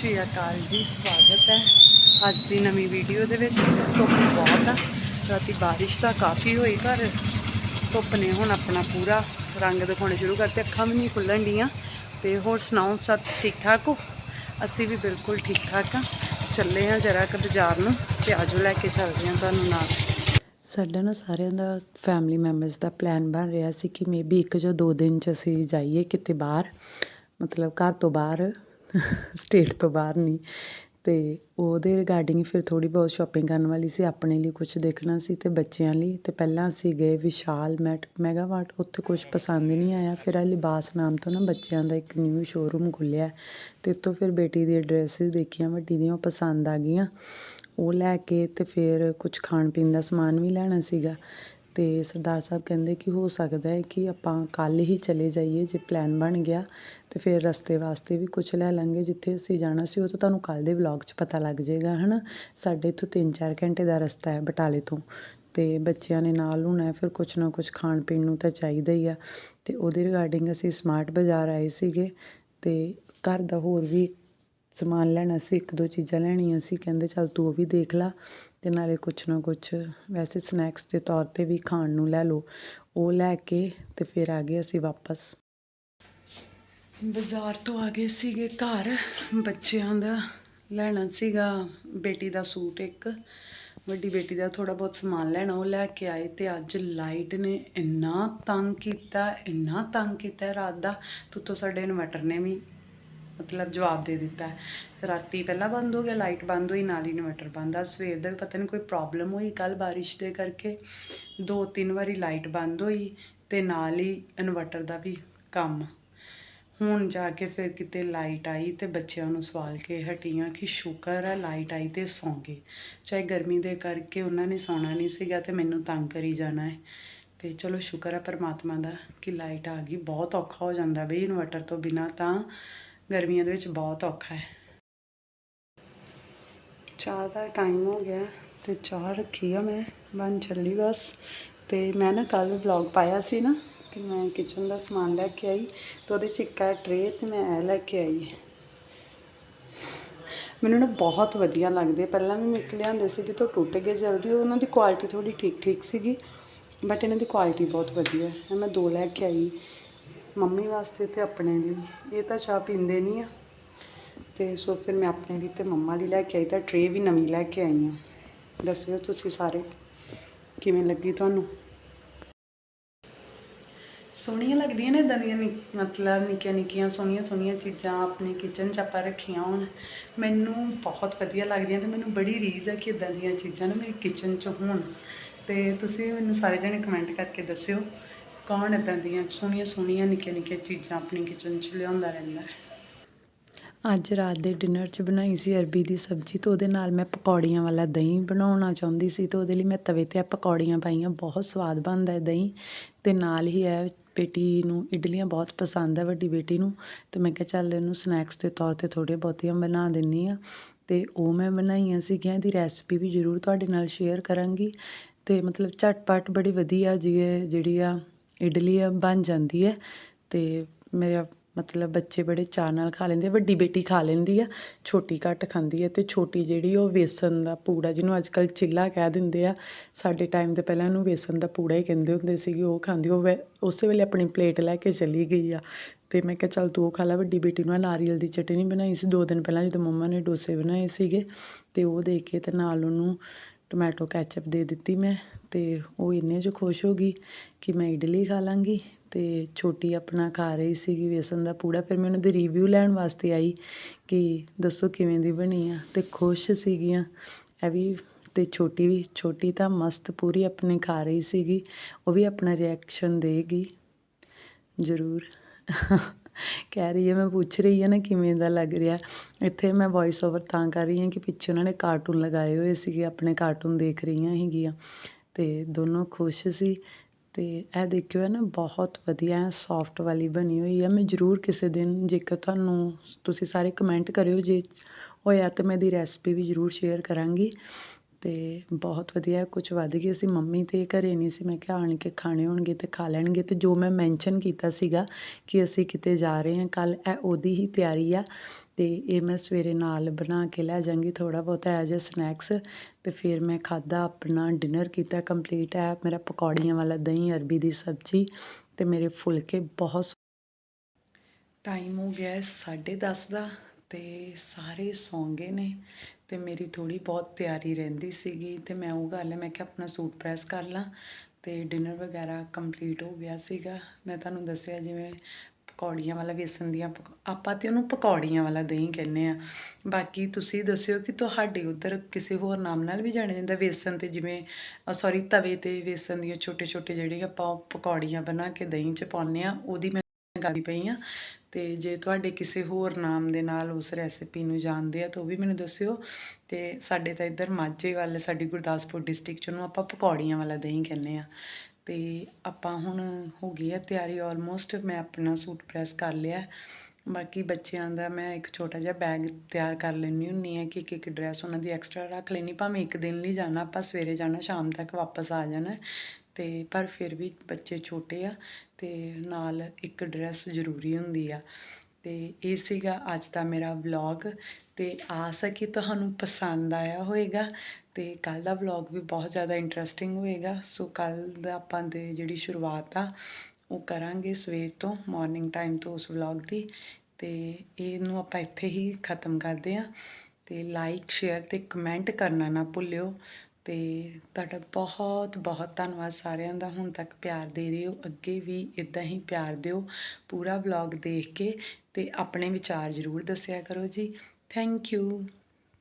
ਸ਼੍ਰੀ ਅਕਾਲ ਜੀ, ਸਵਾਗਤ ਹੈ। ਅੱਜ ਦੀ ਨਵੀਂ ਵੀਡੀਓ ਦੇ ਵਿੱਚ ਧੁੱਪ ਬਹੁਤ ਆ। ਰਾਤੀ ਬਾਰਿਸ਼ ਤਾਂ ਕਾਫੀ ਹੋਈ, ਪਰ ਧੁੱਪ ਨੇ ਹੁਣ ਆਪਣਾ ਪੂਰਾ ਰੰਗ ਦਿਖਾਉਣੇ ਸ਼ੁਰੂ ਕਰਤੇ। ਅੱਖਾਂ ਵੀ ਨਹੀਂ ਖੁੱਲਣ ਡੀਆਂ। ਤੇ ਹੋਰ ਸੁਣਾਓ, ਸਭ ਠੀਕ ਠਾਕ ਹੋ? ਅਸੀਂ ਵੀ ਬਿਲਕੁਲ ਠੀਕ ਠਾਕ ਆ। ਚੱਲੇ ਆ ਜਰਾ ਕੁ ਬਾਜ਼ਾਰ ਨੂੰ ਤੇ ਆਜੋ ਲੈ ਕੇ ਚੱਲਦੇ ਆ ਤੁਹਾਨੂੰ ਨਾਲ। ਸਾਡਾ ਨਾ ਸਾਰਿਆਂ ਦਾ ਫੈਮਿਲੀ ਮੈਂਬਰਸ ਦਾ ਪਲਾਨ ਬਣ ਰਿਹਾ ਸੀ ਕਿ ਮੇਬੀ ਇੱਕ ਜਾਂ ਦੋ ਦਿਨ ਚ ਅਸੀਂ ਜਾਈਏ ਕਿਤੇ ਬਾਹਰ। ਮਤਲਬ ਘਰ ਤੋਂ ਬਾਹਰ ਸਟੇਟ ਤੋਂ ਬਾਹਰ ਨਹੀਂ। ਅਤੇ ਉਹਦੇ ਰਿਗਾਰਡਿੰਗ ਫਿਰ ਥੋੜ੍ਹੀ ਬਹੁਤ ਸ਼ੋਪਿੰਗ ਕਰਨ ਵਾਲੀ ਸੀ, ਆਪਣੇ ਲਈ ਕੁਛ ਦੇਖਣਾ ਸੀ ਅਤੇ ਬੱਚਿਆਂ ਲਈ। ਅਤੇ ਪਹਿਲਾਂ ਅਸੀਂ ਗਏ ਵਿਸ਼ਾਲ ਮੈਟ ਮੈਗਾਵਾਟ ਉੱਥੇ ਕੁਛ ਪਸੰਦ ਨਹੀਂ ਆਇਆ। ਫਿਰ ਆ ਲਿਬਾਸ ਨਾਮ ਤੋਂ ਨਾ ਬੱਚਿਆਂ ਦਾ ਇੱਕ ਨਿਊ ਸ਼ੋਅਰੂਮ ਖੁੱਲ੍ਹਿਆ। ਅਤੇ ਉੱਥੋਂ ਫਿਰ ਬੇਟੀ ਦੀ ਡਰੈਸਿਸ ਦੇਖੀਆਂ, ਵੱਡੀ ਦੀਆਂ ਉਹ ਪਸੰਦ ਆ ਗਈਆਂ। ਉਹ ਲੈ ਕੇ ਅਤੇ ਫਿਰ ਕੁਛ ਖਾਣ ਪੀਣ ਦਾ ਸਮਾਨ ਵੀ ਲੈਣਾ ਸੀਗਾ। ਅਤੇ ਸਰਦਾਰ ਸਾਹਿਬ ਕਹਿੰਦੇ ਕਿ ਹੋ ਸਕਦਾ ਹੈ ਕਿ ਆਪਾਂ ਕੱਲ੍ਹ ਹੀ ਚਲੇ ਜਾਈਏ, ਜੇ ਪਲੈਨ ਬਣ ਗਿਆ ਅਤੇ ਫਿਰ ਰਸਤੇ ਵਾਸਤੇ ਵੀ ਕੁਛ ਲੈ ਲਾਂਗੇ, ਜਿੱਥੇ ਅਸੀਂ ਜਾਣਾ ਸੀ, ਉਹ ਤਾਂ ਤੁਹਾਨੂੰ ਕੱਲ੍ਹ ਦੇ ਵਲੌਗ 'ਚ ਪਤਾ ਲੱਗ ਜਾਏਗਾ ਨਾ ਸਾਡੇ ਇੱਥੋਂ 3-4 ਘੰਟੇ ਦਾ ਰਸਤਾ ਹੈ ਬਟਾਲੇ ਤੋਂ ਅਤੇ ਬੱਚਿਆਂ ਨੇ ਨਾਲ ਹੋਣਾ ਫਿਰ ਕੁਛ ਨਾ ਕੁਛ ਖਾਣ ਪੀਣ ਨੂੰ ਤਾਂ ਚਾਹੀਦਾ ਹੀ ਆ। ਅਤੇ ਉਹਦੇ ਰਿਗਾਰਡਿੰਗ ਅਸੀਂ ਸਮਾਰਟ ਬਾਜ਼ਾਰ ਆਏ ਸੀਗੇ ਅਤੇ ਘਰ ਦਾ ਹੋਰ ਵੀ ਸਮਾਨ ਲੈਣਾ ਸੀ, ਇੱਕ ਦੋ ਚੀਜ਼ਾਂ ਲੈਣੀਆਂ ਸੀ, ਕਹਿੰਦੇ ਚੱਲ ਤੂੰ ਉਹ ਵੀ ਦੇਖ ਲਾ ਅਤੇ ਨਾਲੇ ਕੁਛ ਨਾ ਕੁਛ ਵੈਸੇ ਸਨੈਕਸ ਦੇ ਤੌਰ ਤੇ ਵੀ ਖਾਣ ਨੂੰ ਲੈ ਲਓ। ਉਹ ਲੈ ਕੇ ਅਤੇ ਫਿਰ ਆ ਗਏ ਅਸੀਂ ਵਾਪਸ। ਬਾਜ਼ਾਰ ਤੋਂ ਆ ਗਏ ਸੀਗੇ ਘਰ। ਬੱਚਿਆਂ ਦਾ ਲੈਣਾ ਸੀਗਾ, ਬੇਟੀ ਦਾ ਸੂਟ ਇੱਕ। ਵੱਡੀ ਬੇਟੀ ਦਾ ਥੋੜਾ ਬਹੁਤ ਸਮਾਨ ਲੈਣਾ, ਉਹ ਲੈ ਕੇ ਆਏ ਤੇ ਅੱਜ ਲਾਈਟ ਨੇ ਇੰਨਾ ਤੰਗ ਕੀਤਾ, ਇੰਨਾ ਤੰਗ ਕੀਤਾ ਰਾਤ ਦਾ। ਤੁੱਤੋਂ ਸਾਡੇ ਇਨਵਰਟਰ ਨੇ ਵੀ ਮਤਲਬ ਜਵਾਬ ਦੇ ਦਿੱਤਾ ਰਾਤੀ ਪਹਿਲਾਂ ਬੰਦ ਹੋ ਗਿਆ, ਲਾਈਟ ਬੰਦ ਹੋਈ, ਨਾਲ ਹੀ ਇਨਵਰਟਰ ਬੰਦ ਆ। ਸਵੇਰ ਦਾ ਵੀ ਪਤਾ ਨਹੀਂ ਕੋਈ ਪ੍ਰੋਬਲਮ ਹੋਈ ਕੱਲ ਬਾਰਿਸ਼ ਦੇ ਕਰਕੇ। ਦੋ ਤਿੰਨ ਵਾਰੀ ਲਾਈਟ ਬੰਦ ਹੋਈ ਤੇ ਨਾਲ ਹੀ ਇਨਵਰਟਰ ਦਾ ਵੀ ਕੰਮ। ਹੁਣ ਜਾ ਕੇ ਫਿਰ ਕਿਤੇ ਲਾਈਟ ਆਈ ਤੇ ਬੱਚਿਆਂ ਨੂੰ ਸਵਾਲ ਕੇ ਹਟੀਆਂ ਕਿ ਸ਼ੁਕਰ ਹੈ ਲਾਈਟ ਆਈ ਤੇ ਸੌਂ ਗਏ। ਚਾਹੇ ਗਰਮੀ ਦੇ ਕਰਕੇ ਉਹਨਾਂ ਨੇ ਸੌਣਾ ਨਹੀਂ ਸੀਗਾ ਤੇ ਮੈਨੂੰ ਤੰਗ ਕਰੀ ਜਾਣਾ ਹੈ। ਤੇ ਚਲੋ ਸ਼ੁਕਰ ਹੈ ਪਰਮਾਤਮਾ ਦਾ ਕਿ ਲਾਈਟ ਆ ਗਈ। ਬਹੁਤ ਔਖਾ ਹੋ ਜਾਂਦਾ ਬਈ ਇਨਵਰਟਰ ਤੋਂ ਬਿਨਾ ਤਾਂ ਗਰਮੀਆਂ ਦੇ ਵਿੱਚ ਬਹੁਤ ਔਖਾ ਹੈ। ਚਾਹ ਦਾ ਟਾਈਮ ਹੋ ਗਿਆ ਤੇ ਚਾਹ ਰੱਖੀ ਆ ਮੈਂ। ਬਣ ਚੱਲੀ ਬਸ। ਤੇ ਮੈਂ ਨਾ ਕੱਲ ਵਲੌਗ ਪਾਇਆ ਸੀ ਨਾ ਕਿ ਮੈਂ ਕਿਚਨ ਦਾ ਸਮਾਨ ਲੈ ਕੇ ਆਈ ਤੇ ਉਹਦੇ ਚ ਇੱਕ ਆ ਟਰੇ ਤੇ ਮੈਂ ਇਹ ਲੈ ਕੇ ਆਈ। ਮੈਨੂੰ ਨਾ ਬਹੁਤ ਵਧੀਆ ਲੱਗਦੇ ਪਹਿਲਾਂ ਵੀ ਮੈਂ ਇੱਕ ਲਿਆਂਦੇ ਸੀਗੇ ਤਾਂ ਟੁੱਟ ਗਏ ਜਲਦੀ। ਉਹਨਾਂ ਦੀ ਕੁਆਲਿਟੀ ਥੋੜੀ ਠੀਕ ਠੀਕ ਸੀਗੀ ਬਟ ਇਹਨਾਂ ਦੀ ਕੁਆਲਿਟੀ ਬਹੁਤ ਵਧੀਆ। ਹੈ ਮੈਂ ਦੋ ਲੈ ਕੇ ਆਈ। ਮੰਮੀ ਵਾਸਤੇ ਤੇ ਆਪਣੇ ਲਈ। ਇਹ ਤਾਂ ਚਾਹ ਪੀਂਦੇ ਨਹੀਂ ਆ। ਤੇ ਸੋ ਫਿਰ ਮੈਂ ਆਪਣੇ ਲਈ ਤੇ ਮੰਮਾ ਲਈ ਲੈ ਕੇ ਆਈ, ਤਾਂ ਟਰੇ ਵੀ ਨਵੀਂ ਲੈ ਕੇ ਆਈ ਹਾਂ ਦੱਸਿਓ ਤੁਸੀਂ ਸਾਰੇ, ਕਿਵੇਂ ਲੱਗੀ ਤੁਹਾਨੂੰ? ਸੋਹਣੀਆਂ ਲੱਗਦੀਆਂ ਨੇ ਇਦਾਂ ਦੀਆਂ ਨਿ- ਮਤਲਬ ਨਿੱਕੀਆਂ ਨਿੱਕੀਆਂ, ਸੋਹਣੀਆਂ ਸੋਹਣੀਆਂ ਚੀਜ਼ਾਂ ਆਪਣੇ ਕਿਚਨ 'ਚ ਆਪਾਂ ਰੱਖੀਆਂ ਹੋਣ। ਮੈਨੂੰ ਬਹੁਤ ਵਧੀਆ ਲੱਗਦੀਆਂ ਤੇ ਮੈਨੂੰ ਬੜੀ ਰੀਜ਼ ਹੈ ਕਿ ਇਦਾਂ ਦੀਆਂ ਚੀਜ਼ਾਂ ਨਾ ਮੇਰੇ ਕਿਚਨ 'ਚ ਹੋਣ। ਤੇ ਤੁਸੀਂ ਮੈਨੂੰ ਸਾਰੇ ਜਣੇ ਕਮੈਂਟ ਕਰਕੇ ਦੱਸਿਓ ਕੌਣ ਇਦਾਂ ਦੀਆਂ ਸੋਹਣੀਆਂ ਸੋਹਣੀਆਂ ਨਿੱਕੀਆਂ ਨਿੱਕੀਆਂ ਚੀਜ਼ਾਂ ਆਪਣੀ ਕਿਚਨ 'ਚ ਲਿਆਉਂਦਾ ਰਹਿੰਦਾ ਹੈ। ਅੱਜ ਰਾਤ ਦੇ ਡਿਨਰ 'ਚ ਬਣਾਈ ਸੀ ਅਰਬੀ ਦੀ ਸਬਜ਼ੀ ਤੇ ਉਹਦੇ ਨਾਲ ਮੈਂ ਪਕੌੜੀਆਂ ਵਾਲਾ ਦਹੀਂ ਬਣਾਉਣਾ ਚਾਹੁੰਦੀ ਸੀ ਤੇ ਉਹਦੇ ਲਈ ਮੈਂ ਤਵੇ ਤੇ ਪਕੌੜੀਆਂ ਪਾਈਆਂ, ਬਹੁਤ ਸਵਾਦ ਬਣਦਾ ਹੈ ਦਹੀਂ। ਤੇ ਨਾਲ ਹੀ ਹੈ ਬੇਟੀ ਨੂੰ ਇਡਲੀਆਂ ਬਹੁਤ ਪਸੰਦ ਹੈ, ਵੱਡੀ ਬੇਟੀ ਨੂੰ। ਤੇ ਮੈਂ ਕਿਹਾ ਚੱਲ ਇਹਨੂੰ ਸਨੈਕਸ ਦੇ ਤੌਰ ਤੇ ਥੋੜ੍ਹੀਆਂ ਬਹੁਤੀਆਂ ਬਣਾ ਦਿੰਨੀ ਆ ਤੇ ਉਹ ਮੈਂ ਬਣਾਈਆਂ ਸੀਗੀਆਂ, ਇਹਦੀ ਰੈਸਪੀ ਵੀ ਜ਼ਰੂਰ ਤੁਹਾਡੇ ਨਾਲ ਸ਼ੇਅਰ ਕਰਾਂਗੀ। ਤੇ ਮਤਲਬ ਝਟਪਟ ਬੜੀ ਵਧੀਆ ਜੀ ਇਹ ਜਿਹੜੀ ਆ ਇਡਲੀ ਬਣ ਜਾਂਦੀ ਹੈ ਅਤੇ ਮੇਰਾ ਮਤਲਬ ਬੱਚੇ ਬੜੇ ਚਾਅ ਨਾਲ ਖਾ ਲੈਂਦੇ ਵੱਡੀ ਬੇਟੀ ਖਾ ਲੈਂਦੀ ਆ, ਛੋਟੀ ਘੱਟ ਖਾਂਦੀ ਹੈ ਅਤੇ ਛੋਟੀ ਜਿਹੜੀ ਉਹ ਵੇਸਣ ਦਾ ਪੂੜਾ ਜਿਹਨੂੰ ਅੱਜ ਕੱਲ੍ਹ ਚਿੱਲਾ ਕਹਿ ਦਿੰਦੇ ਆ, ਸਾਡੇ ਟਾਈਮ ਤੇ ਪਹਿਲਾਂ ਉਹਨੂੰ ਵੇਸਣ ਦਾ ਪੂੜਾ ਹੀ ਕਹਿੰਦੇ ਹੁੰਦੇ ਸੀਗੇ, ਉਹ ਖਾਂਦੀ, ਉਹ ਵੈ- ਉਸੇ ਵੇਲੇ ਆਪਣੀ ਪਲੇਟ ਲੈ ਕੇ ਚਲੀ ਗਈ ਆ ਅਤੇ ਮੈਂ ਕਿਹਾ ਚੱਲ ਤੂੰ ਉਹ ਖਾ ਲੈ, ਵੱਡੀ ਬੇਟੀ ਨੂੰ ਆਹ ਨਾਰੀਅਲ ਦੀ ਚਟਨੀ ਬਣਾਈ ਸੀ, ਦੋ ਦਿਨ ਪਹਿਲਾਂ ਜਦੋਂ ਮੰਮਾ ਨੇ ਡੋਸੇ ਬਣਾਏ ਸੀਗੇ ਅਤੇ ਉਹ ਦੇ ਕੇ ਅਤੇ ਨਾਲ ਉਹਨੂੰ ਟੋਮੈਟੋ ਕੈਚਅਪ ਦੇ ਦਿੱਤੀ ਮੈਂ ਤੇ ਉਹ ਇੰਨੇ 'ਚ ਖੁਸ਼ ਹੋ ਗਈ ਕਿ ਮੈਂ ਇਡਲੀ ਖਾ ਲਾਂਗੀ ਤੇ ਛੋਟੀ ਆਪਣਾ ਖਾ ਰਹੀ ਸੀਗੀ ਵੇਸਣ ਦਾ ਪੂੜਾ, ਫਿਰ ਮੈਂ ਉਹਨਾਂ ਦੀ ਰਿਵਿਊ ਲੈਣ ਵਾਸਤੇ ਆਈ ਕਿ ਦੱਸੋ ਕਿਵੇਂ ਦੀ ਬਣੀ ਆ ਤੇ ਖੁਸ਼ ਸੀਗੀਆਂ। ਇਹ ਵੀ ਤੇ ਛੋਟੀ ਵੀ, ਛੋਟੀ ਤਾਂ ਮਸਤ ਪੂਰੀ ਆਪਣੀ ਖਾ ਰਹੀ ਸੀਗੀ, ਉਹ ਵੀ ਆਪਣਾ ਰਿਐਕਸ਼ਨ ਦੇਗੀ, ਜ਼ਰੂਰ। ਕਹਿ ਰਹੀ ਹੈ, ਮੈਂ ਪੁੱਛ ਰਹੀ ਹਾਂ ਨਾ ਕਿਵੇਂ ਦਾ ਲੱਗ ਰਿਹਾ। ਇੱਥੇ ਮੈਂ ਵੌਇਸ ਓਵਰ ਤਾਂ ਕਰ ਰਹੀ ਹਾਂ ਕਿ ਪਿੱਛੇ ਉਹਨਾਂ ਨੇ ਕਾਰਟੂਨ ਲਗਾਏ ਹੋਏ ਸੀਗੇ, ਆਪਣੇ ਕਾਰਟੂਨ ਦੇਖ ਰਹੀਆਂ ਹੈਗੀਆਂ। ਤੇ ਦੋਨੋਂ ਖੁਸ਼ ਸੀ। ਤੇ ਇਹ ਦੇਖਿਓ ਹੈ ਨਾ ਬਹੁਤ ਵਧੀਆ ਸੌਫਟ ਵਾਲੀ ਬਣੀ ਹੋਈ ਹੈ ਮੈਂ ਜ਼ਰੂਰ ਕਿਸੇ ਦਿਨ, ਜੇਕਰ ਤੁਹਾਨੂੰ ਤੁਸੀਂ ਸਾਰੇ ਕਮੈਂਟ ਕਰਿਓ ਜੇ ਹੋਇਆ ਤਾਂ ਮੈਂ ਇਹਦੀ ਰੈਸਪੀ ਵੀ ਜ਼ਰੂਰ ਸ਼ੇਅਰ ਕਰਾਂਗੀ। ਅਤੇ ਬਹੁਤ ਵਧੀਆ ਕੁਛ ਵੱਧ ਗਈ। ਸੀ ਮੰਮੀ ਤੇ ਘਰ ਨਹੀਂ ਸੀ। ਮੈਂ ਕਿਹਾ ਆਣ ਕੇ ਖਾਣੇ ਹੋਣਗੇ ਤੇ ਖਾ ਲੈਣਗੇ। ਅਤੇ ਜੋ ਮੈਂ ਮੈਂਸ਼ਨ ਕੀਤਾ ਸੀਗਾ ਕਿ ਅਸੀਂ ਕਿਤੇ ਜਾ ਰਹੇ ਹਾਂ, ਕੱਲ੍ਹ ਇਹ ਉਹਦੀ ਹੀ ਤਿਆਰੀ ਆ ਅਤੇ ਇਹ ਮੈਂ ਸਵੇਰੇ ਨਾਲ ਬਣਾ ਕੇ ਲੈ ਜਾਵਾਂਗੀ ਥੋੜ੍ਹਾ ਬਹੁਤਾ ਐਜ ਅ ਸਨੈਕਸ ਅਤੇ ਫਿਰ ਮੈਂ ਖਾਧਾ, ਆਪਣਾ ਡਿਨਰ ਕੀਤਾ ਕੰਪਲੀਟ ਹੈ ਮੇਰਾ ਪਕੌੜੀਆਂ ਵਾਲਾ ਦਹੀਂ, ਅਰਬੀ ਦੀ ਸਬਜ਼ੀ ਅਤੇ ਮੇਰੇ ਫੁਲਕੇ ਬਹੁਤ ਟਾਈਮ ਹੋ ਗਿਆ ਹੈ 10:30 ਦਾ ਅਤੇ ਸਾਰੇ ਸੌਂ ਗਏ ਨੇ। ਤੇ ਮੇਰੀ ਥੋੜੀ ਬਹੁਤ ਤਿਆਰੀ ਰਹਿੰਦੀ ਸੀਗੀ ਤੇ ਮੈਂ ਉਹ ਗੱਲ ਹੈ ਮੈਂ ਕਿਹਾ ਆਪਣਾ ਸੂਟ ਪ੍ਰੈਸ ਕਰ ਲਾਂ ਤੇ ਡਿਨਰ ਵਗੈਰਾ ਕੰਪਲੀਟ ਹੋ ਗਿਆ ਸੀਗਾ। ਮੈਂ ਤੁਹਾਨੂੰ ਦੱਸਿਆ ਜਿਵੇਂ ਪਕੌੜੀਆਂ ਵਾਲਾ ਵੇਸਣ ਦੀਆਂ ਪਕ- ਆਪਾਂ ਤੇ ਉਹਨੂੰ ਪਕੌੜੀਆਂ ਵਾਲਾ ਦਹੀਂ ਕਹਿੰਦੇ ਆ। ਬਾਕੀ ਤੁਸੀਂ ਦੱਸਿਓ ਕਿ ਤੁਹਾਡੇ ਉਧਰ ਕਿਸੇ ਹੋਰ ਨਾਮ ਨਾਲ ਵੀ ਜਾਣਿਆ ਜਾਂਦਾ ਵੇਸਣ ਤੇ ਜਿਵੇਂ ਸੌਰੀ ਤਵੇ ਤੇ ਵੇਸਣ ਦੀਆਂ ਛੋਟੇ ਛੋਟੇ ਜਿਹੜੇ ਆਪਾਂ ਪਕੌੜੀਆਂ ਬਣਾ ਕੇ ਦਹੀਂ ਚ ਪਾਉਂਦੇ ਆ, ਉਹਦੀ ਮੈਂ ਕਰਦੀ ਪਈ ਆ। ਤੇ ਜੇ ਤੁਹਾਡੇ ਕਿਸੇ ਹੋਰ ਨਾਮ ਦੇ ਨਾਲ ਉਸ ਰੈਸਿਪੀ ਨੂੰ ਜਾਣਦੇ ਆ, ਤਾਂ ਉਹ ਵੀ ਮੈਨੂੰ ਦੱਸਿਓ। ਤੇ ਸਾਡੇ ਤਾਂ ਇੱਧਰ ਮਾਝੇ ਵੱਲ, ਸਾਡੀ ਗੁਰਦਾਸਪੁਰ ਡਿਸਟ੍ਰਿਕਟ ਚ ਉਹਨੂੰ ਆਪਾਂ ਪਕੌੜੀਆਂ ਵਾਲਾ ਦਹੀਂ ਕਹਿੰਦੇ ਆ। ਤੇ ਆਪਾਂ ਹੁਣ ਹੋ ਗਈ ਹੈ ਤਿਆਰੀ ਆਲਮੋਸਟ ਮੈਂ ਆਪਣਾ ਸੂਟ ਪ੍ਰੈਸ ਕਰ ਲਿਆ। ਬਾਕੀ ਬੱਚਿਆਂ ਦਾ ਮੈਂ ਇੱਕ ਛੋਟਾ ਜਿਹਾ ਬੈਗ ਤਿਆਰ ਕਰ ਲੈਂਦੀ ਹੁੰਨੀ ਆ ਕਿ ਇੱਕ ਇੱਕ ਡਰੈਸ ਉਹਨਾਂ ਦੀ ਐਕਸਟਰਾ ਰੱਖ ਲੈਣੀ ਭਾਵੇਂ ਇੱਕ ਦਿਨ ਲਈ ਜਾਣਾ, ਆਪਾਂ ਸਵੇਰੇ ਜਾਣਾ, ਸ਼ਾਮ ਤੱਕ ਵਾਪਸ ਆ ਜਾਣਾ। ਤੇ ਪਰ ਫਿਰ ਵੀ ਬੱਚੇ ਛੋਟੇ ਆ ਅਤੇ ਨਾਲ ਇੱਕ ਡਰੈਸ ਜ਼ਰੂਰੀ ਹੁੰਦੀ ਆ। ਅਤੇ ਇਹ ਸੀਗਾ ਅੱਜ ਦਾ ਮੇਰਾ ਵਲੌਗ ਅਤੇ ਆਸ ਹੈ ਕਿ ਤੁਹਾਨੂੰ ਪਸੰਦ ਆਇਆ ਹੋਵੇਗਾ ਅਤੇ ਕੱਲ ਦਾ ਵਲੌਗ ਵੀ ਬਹੁਤ ਜ਼ਿਆਦਾ ਇੰਟਰਸਟਿੰਗ ਹੋਏਗਾ ਸੋ ਕੱਲ ਦਾ ਆਪਾਂ ਦੇ ਜਿਹੜੀ ਸ਼ੁਰੂਆਤ ਆ, ਉਹ ਕਰਾਂਗੇ ਸਵੇਰ ਤੋਂ ਮਾਰਨਿੰਗ ਟਾਈਮ ਤੋਂ ਉਸ ਵਲੌਗ ਦੀ ਤੇ ਇਹਨੂੰ ਆਪਾਂ ਇੱਥੇ ਹੀ ਖਤਮ ਕਰਦੇ ਹਾਂ ਤੇ ਲਾਈਕ ਸ਼ੇਅਰ ਤੇ ਕਮੈਂਟ ਕਰਨਾ ਨਾ ਭੁੱਲਿਓ। ਅਤੇ ਤੁਹਾਡਾ ਬਹੁਤ ਬਹੁਤ ਧੰਨਵਾਦ ਸਾਰਿਆਂ ਦਾ। ਹੁਣ ਤੱਕ ਪਿਆਰ ਦੇ ਰਹੇ ਹੋ। ਅੱਗੇ ਵੀ ਇਦਾਂ ਹੀ ਪਿਆਰ ਦਿਓ ਪੂਰਾ ਵਲੌਗ ਦੇਖ ਕੇ ਤੇ ਆਪਣੇ ਵਿਚਾਰ ਜ਼ਰੂਰ ਦੱਸਿਆ ਕਰੋ ਜੀ। Thank you.